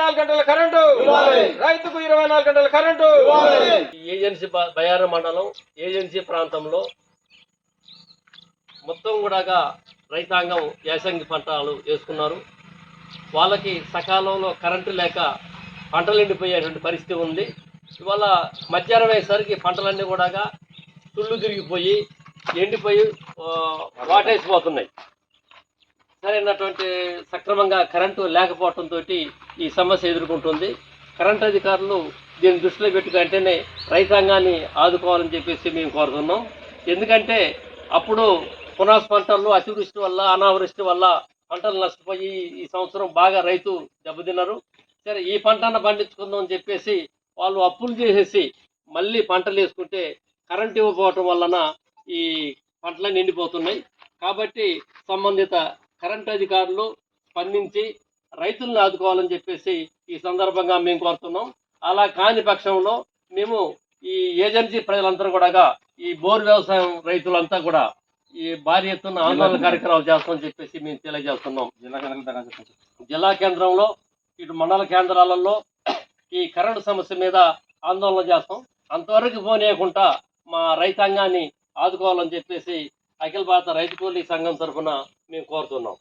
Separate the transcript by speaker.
Speaker 1: నాలుగు గంటల కరెంటు. రైతుకు ఇరవై నాలుగు గంటల కరెంటు.
Speaker 2: ఏజెన్సీ బయార మండలం ఏజెన్సీ ప్రాంతంలో మొత్తం కూడా రైతాంగం యాసంగి పంటలు వేసుకున్నారు. వాళ్ళకి సకాలంలో కరెంటు లేక పంటలు ఎండిపోయేటువంటి పరిస్థితి ఉంది. ఇవాళ మధ్యాహ్నం అయ్యేసరికి పంటలన్నీ కూడా తుళ్ళు తిరిగిపోయి ఎండిపోయి వాటేసిపోతున్నాయి. సరైనటువంటి సక్రమంగా కరెంటు లేకపోవడంతో ఈ సమస్య ఎదుర్కొంటుంది. కరెంట్ అధికారులు దీన్ని దృష్టిలో పెట్టుకుంటేనే రైతాంగాన్ని ఆదుకోవాలని చెప్పేసి మేము కోరుతున్నాం. ఎందుకంటే అప్పుడు పునాస్ పంటల్లో అతివృష్టి వల్ల అనావృష్టి వల్ల పంటలు నష్టపోయి ఈ సంవత్సరం బాగా రైతు దెబ్బతిన్నారు. సరే ఈ పంటను పండించుకుందాం అని చెప్పేసి వాళ్ళు అప్పులు చేసేసి మళ్ళీ పంటలు వేసుకుంటే కరెంట్ ఇవ్వకపోవటం వలన ఈ పంటలు నిండిపోతున్నాయి. కాబట్టి సంబంధిత కరెంట్ అధికారులు స్పందించి రైతులను ఆదుకోవాలని చెప్పేసి ఈ సందర్భంగా మేము కోరుతున్నాం. అలా కాని పక్షంలో మేము ఈ ఏజెన్సీ ప్రజలందరూ కూడా ఈ బోర్ వ్యవసాయం రైతులంతా కూడా ఈ భారీ ఎత్తున ఆందోళన కార్యక్రమాలు చేస్తామని చెప్పేసి మేము తెలియజేస్తున్నాం. జిల్లా కేంద్రంలో ఇటు మండల కేంద్రాలలో ఈ కరెంటు సమస్య మీద ఆందోళన చేస్తాం. అంతవరకు పోనీయకుండా మా రైతాంగాన్ని ఆదుకోవాలని చెప్పేసి అఖిల భారత రైతు కూలీ సంఘం తరఫున మేము కోరుతున్నాం.